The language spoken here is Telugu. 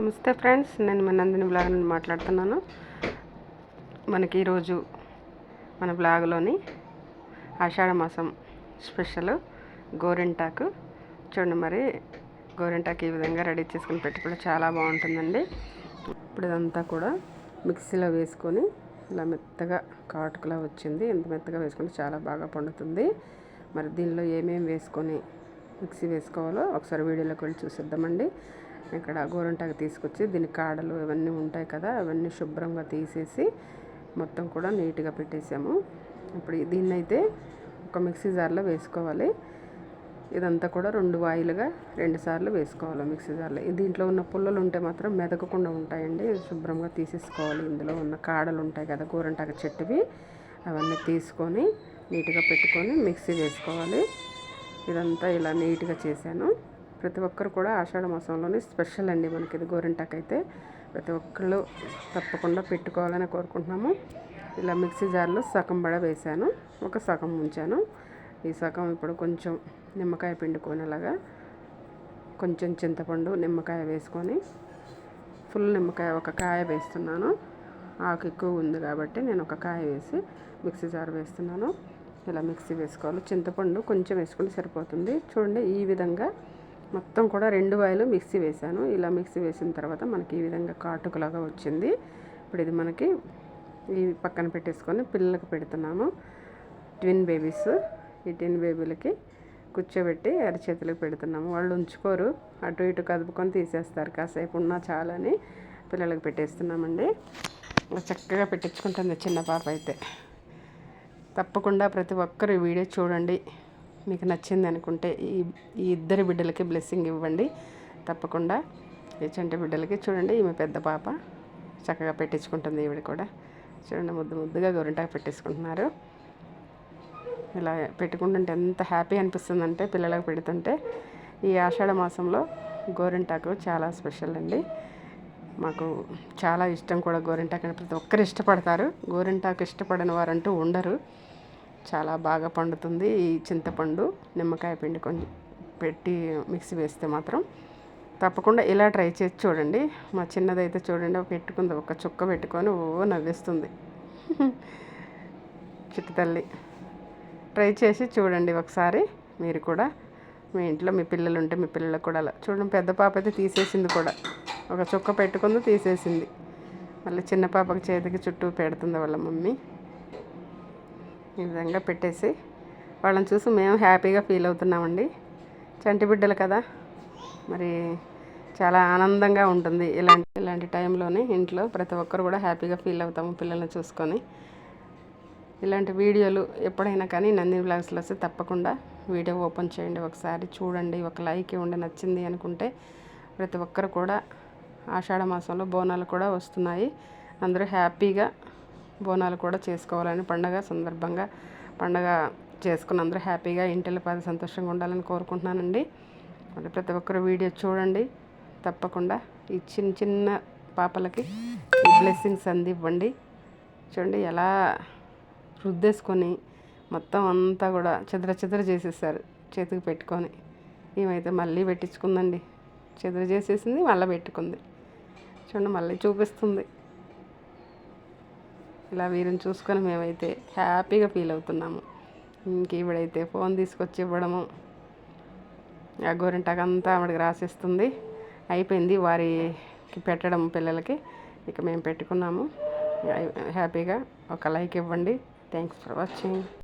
నమస్తే ఫ్రెండ్స్ నేను మీ నందిని బ్లాగ్ నుండి మాట్లాడుతున్నాను. మనకి ఈరోజు మన బ్లాగ్లోని ఆషాఢ మాసం స్పెషల్ గోరింటాకు. చూడండి మరి గోరింటాకు ఈ విధంగా రెడీ చేసుకుని పెట్టుకుంటే చాలా బాగుంటుందండి. ఇప్పుడు ఇదంతా కూడా మిక్సీలో వేసుకొని ఇలా మెత్తగా కాటుకులా వచ్చింది. ఎంత మెత్తగా వేసుకుంటే చాలా బాగా పండుతుంది. మరి దీనిలో ఏమేమి వేసుకొని మిక్సీ వేసుకోవాలో ఒకసారి వీడియోలోకి వెళ్ళి చూసిద్దామండి. ఇక్కడ గోరంటాకు తీసుకొచ్చి దీని కాడలు ఇవన్నీ ఉంటాయి కదా అవన్నీ శుభ్రంగా తీసేసి మొత్తం కూడా నీట్గా పెట్టేసాము. ఇప్పుడు దీన్ని అయితే ఒక మిక్సీ జార్లో వేసుకోవాలి. ఇదంతా కూడా రెండు వాయిలుగా రెండు సార్లు వేసుకోవాలి మిక్సీ జార్లో. దీంట్లో ఉన్న పుల్లలు ఉంటే మాత్రం మెదకకుండా ఉంటాయండి. శుభ్రంగా తీసేసుకోవాలి. ఇందులో ఉన్న కాడలు ఉంటాయి కదా గోరంటాకు చెట్టువి అవన్నీ తీసుకొని నీట్గా పెట్టుకొని మిక్సీ వేసుకోవాలి. ఇదంతా ఇలా నీట్గా చేశాను. ప్రతి ఒక్కరు కూడా ఆషాఢ మాసంలోనే స్పెషల్ అండి మనకి ఇది గోరింటాకు అయితే ప్రతి ఒక్కళ్ళు తప్పకుండా పెట్టుకోవాలని కోరుకుంటున్నాము. ఇలా మిక్సీ జార్లో సగం బడ వేసాను ఒక సగం ఉంచాను ఈ సగం ఇప్పుడు కొంచెం నిమ్మకాయ పిండుకొనేలాగా కొంచెం చింతపండు నిమ్మకాయ వేసుకొని ఫుల్ నిమ్మకాయ ఒక కాయ వేస్తున్నాను. ఆకు ఎక్కువ ఉంది కాబట్టి నేను ఒక కాయ వేసి మిక్సీ జార్ వేస్తున్నాను. ఇలా మిక్సీ వేసుకోవాలి. చింతపండు కొంచెం వేసుకుంటే సరిపోతుంది. చూడండి ఈ విధంగా మొత్తం కూడా రెండు వాయిలు మిక్సీ వేసాను ఇలా మిక్సీ వేసిన తర్వాత మనకి ఈ విధంగా కాటుకలాగా వచ్చింది. ఇప్పుడు ఇది మనకి ఈ పక్కన పెట్టేసుకొని పిల్లలకు పెడుతున్నాము. Twin babies. ఈ ట్విన్ బేబీలకి కూర్చోబెట్టి అరిచేతులకు పెడుతున్నాము. వాళ్ళు ఉంచుకోరు. అటు ఇటు కదుపుకొని తీసేస్తారు. కాసేపు ఉన్నా చాలని పిల్లలకు పెట్టేస్తున్నామండి. చక్కగా పెట్టించుకుంటుంది చిన్న పాప అయితే. తప్పకుండా ప్రతి ఒక్కరు వీడియో చూడండి. మీకు నచ్చింది అనుకుంటే ఈ ఈ ఇద్దరి బిడ్డలకి బ్లెస్సింగ్ ఇవ్వండి. తప్పకుండా. ఈ చంటి బిడ్డలకి చూడండి ఈమె పెద్ద పాప. చక్కగా పెట్టించుకుంటుంది ఈవిడ కూడా. చూడండి ముద్దు ముద్దుగా గోరింటాకు పెట్టేసుకుంటున్నారు. ఇలా పెట్టుకుంటుంటే ఎంత హ్యాపీ అనిపిస్తుందంటే పిల్లలకు పెడుతుంటే. ఈ ఆషాఢ మాసంలో గోరింటాకు చాలా స్పెషల్ అండి. మాకు చాలా ఇష్టం కూడా గోరింటాకు ప్రతి ఒక్కరు ఇష్టపడతారు. గోరింటాకు ఇష్టపడని వారంటూ ఉండరు. చాలా బాగా పండుతుంది. ఈ చింతపండు నిమ్మకాయ పిండి కొంచెం పెట్టి మిక్సీ వేస్తే మాత్రం తప్పకుండా ఇలా ట్రై చేసి చూడండి. మా చిన్నదైతే చూడండి పెట్టుకుంది ఒక చుక్క పెట్టుకొని ఓ నవ్విస్తుంది. చిట్టు తల్లి. ట్రై చేసి చూడండి ఒకసారి. మీరు కూడా మీ ఇంట్లో మీ పిల్లలు ఉంటే మీ పిల్లలకు కూడా అలా చూడండి. పెద్ద పాప అయితే తీసేసింది కూడా. ఒక చుక్క పెట్టుకుంది తీసేసింది. మళ్ళీ చిన్న పాపకి చేతికి చుట్టూ పెడుతుంది వాళ్ళ మమ్మీ. ఈ విధంగా పెట్టేసి వాళ్ళని చూసి మేము హ్యాపీగా ఫీల్ అవుతున్నామండి. చంటి బిడ్డలు కదా. మరి చాలా ఆనందంగా ఉంటుంది ఇలాంటి ఇలాంటి టైంలోనే ఇంట్లో ప్రతి ఒక్కరు కూడా హ్యాపీగా ఫీల్ అవుతాము పిల్లల్ని చూసుకొని. ఇలాంటి వీడియోలు ఎప్పుడైనా కానీ నంది బ్లాగ్స్లో వస్తే తప్పకుండా వీడియో ఓపెన్ చేయండి. ఒకసారి చూడండి. ఒక లైక్ ఇవ్వండి. నచ్చింది అనుకుంటే ప్రతి ఒక్కరు కూడా ఆషాఢ మాసంలో బోనాలు కూడా వస్తున్నాయి. అందరూ హ్యాపీగా బోనాలు కూడా చేసుకోవాలని పండగ సందర్భంగా పండగ చేసుకుని అందరూ హ్యాపీగా ఇంటిలో పది సంతోషంగా ఉండాలని కోరుకుంటున్నానండి. మరి ప్రతి ఒక్కరు వీడియో చూడండి. తప్పకుండా ఈ చిన్న చిన్న పాపలకి ఈ బ్లెస్సింగ్స్ అందివ్వండి. చూడండి ఎలా రుద్దేసుకొని మొత్తం అంతా కూడా చెదర చెదర చేసేసారు చేతికి పెట్టుకొని. ఏమైతే మళ్ళీ పెట్టించుకుందండి. చెదర చేసేసింది మళ్ళీ పెట్టుకుంది. చూడండి మళ్ళీ చూపిస్తుంది. ఇలా వీరిని చూసుకొని మేమైతే హ్యాపీగా ఫీల్ అవుతున్నాము. ఇంక ఈవిడైతే ఫోన్ తీసుకొచ్చి ఇవ్వడము. ఆ గోరింటాకంతా ఆవిడకి రాసిస్తుంది. అయిపోయింది వారికి పెట్టడం పిల్లలకి. ఇక మేము పెట్టుకున్నాము. హ్యాపీగా ఒక లైక్ ఇవ్వండి. Thanks for watching.